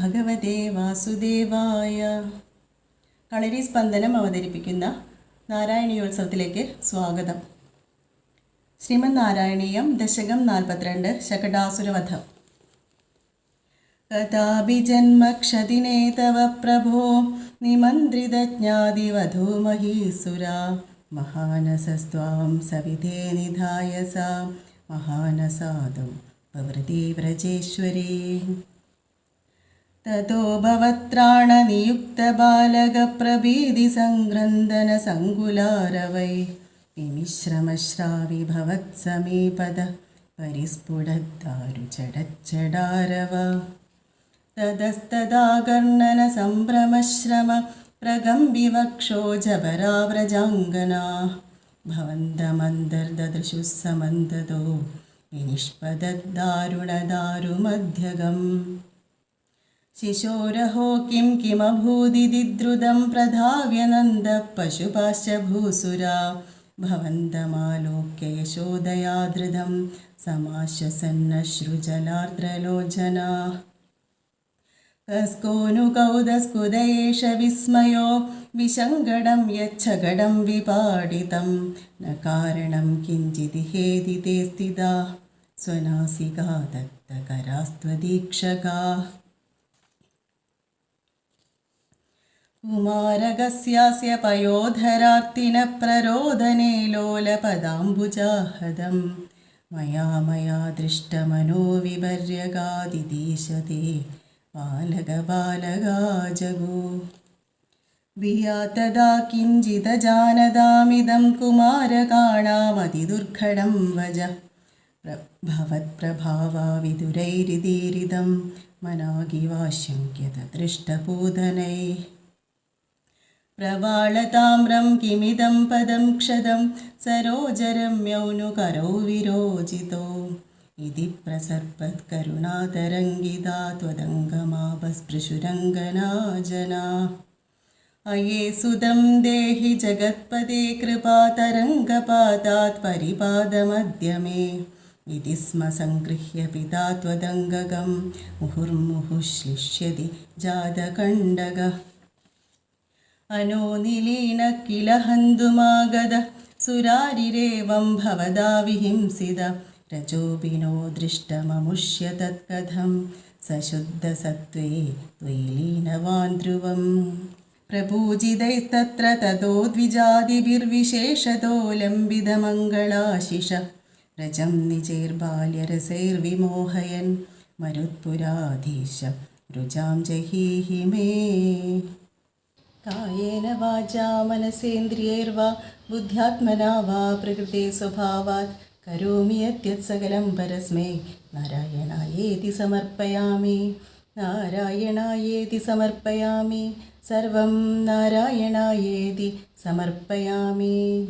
ഭഗവതേ വാസുദേവായ. കളരി സ്പന്ദനം അവതരിപ്പിക്കുന്ന നാരായണീയോത്സവത്തിലേക്ക് സ്വാഗതം. ശ്രീമൻ നാരായണീയം ദശകം നാൽപ്പത്തിരണ്ട് ശകടാസുരവധം. കഥാപി ജന്മക്ഷതിനേ തവ പ്രഭോ നിമന്ത്രിതജ്ഞാതിവധൂ മഹീസുര. മഹാനസസ്ത്വാം സവിധേ നിധായ സാം മഹാനസാദം പ്രവൃതി വ്രജേശ്വരീ ततो भवत्राणनियुक्तबालकप्रभीतिसङ्क्रन्दनसङ्कुलारवै विमिश्रमश्रावि भवत्समीपद परिस्फुटद्दारुचडच्चडारव ततस्तदाकर्णनसम्भ्रमश्रम प्रगम्बिवक्षो जबराव्रजाङ्गना भवन्तमन्तर्ददृशुः समन्ततो विनिष्पदद्दारुणदारुमध्यगम् शिशोरहो किं किमभूदिति द्रुतं प्रधाव्यनन्दः पशुपाश्च भूसुरा भवन्तमालोक्य यशोदया धृतं समाश्वसन्नश्रुजलार्द्रलोचना कस्कोनुकौदस्कुद एष विस्मयो विसङ्गडं यच्छगडं विपाडितं न कारणं किञ्चिदिहेति ते स्थिता स्वनासिका दत्तकरास्त्वदीक्षका കുമാരകസ്യാസ്യ പയോധരാർത്തിന പ്രരോദനേ ലോലപദാംബുജാഹതം. മയാ മയാ ദൃഷ്ടമനോവിപര്യകാതിദേശതേ ബാലകബാലകാജഗു വിയാതദാ കിഞ്ചിതജാനതാമിതം കുമാരകാണാമതിദുർഘടം വജ. ഭവത്പ്രഭാവാവിതുരൈരിതീരിതം മനാഗിവാശങ്ക്യത ദൃഷ്ടപൂതനൈ प्रवाळताम्रं किमिदं पदं क्षदं सरोजरम्यौनुकरौ विरोचितो इति प्रसर्पत्करुणातरङ्गिता त्वदङ्गमापस्पृशुरङ्गना जना अये सुदं देहि जगत्पदे कृपातरङ्गपातात् परिपादमद्य मे इति स्म सङ्गृह्य पिता त्वदङ्गकं मुहुर्मुहुः श्लिष्यति जातकण्डगः അനോനിലീന കില സുരാരിരേവം ഭവതാ വിഹിംസിത. രജോബിനോ ദൃഷ്ടമമുഷ്യ തത്കഥം സശുദ്ധസത്വേ ത്വയി ലീനവാൻ ധ്രുവം. പ്രപൂജിതൈസ്തത്ര തതോ ദ്വിജാതിഭിർവിശേഷതോ ലംബിതമംഗളാശിഷ. രജം നിജൈർബാല്യരസൈർവിമോഹയൻ മരുത്പുരാധീശ. രുചാം ജഹീഹി മേ കായേന വാചാ മനസേന്ദ്രിയൈർവാ ബുദ്ധ്യാത്മനാ വാ പ്രകൃതി സ്വഭാവാത്. കരോമി അത്യത്സകലം പരസ്മേ. നാരായണായേതി സമർപ്പയാമി. നാരായണായേതി സമർപ്പയാമി. സർവം നാരായണായേതി സമർപ്പയാമി.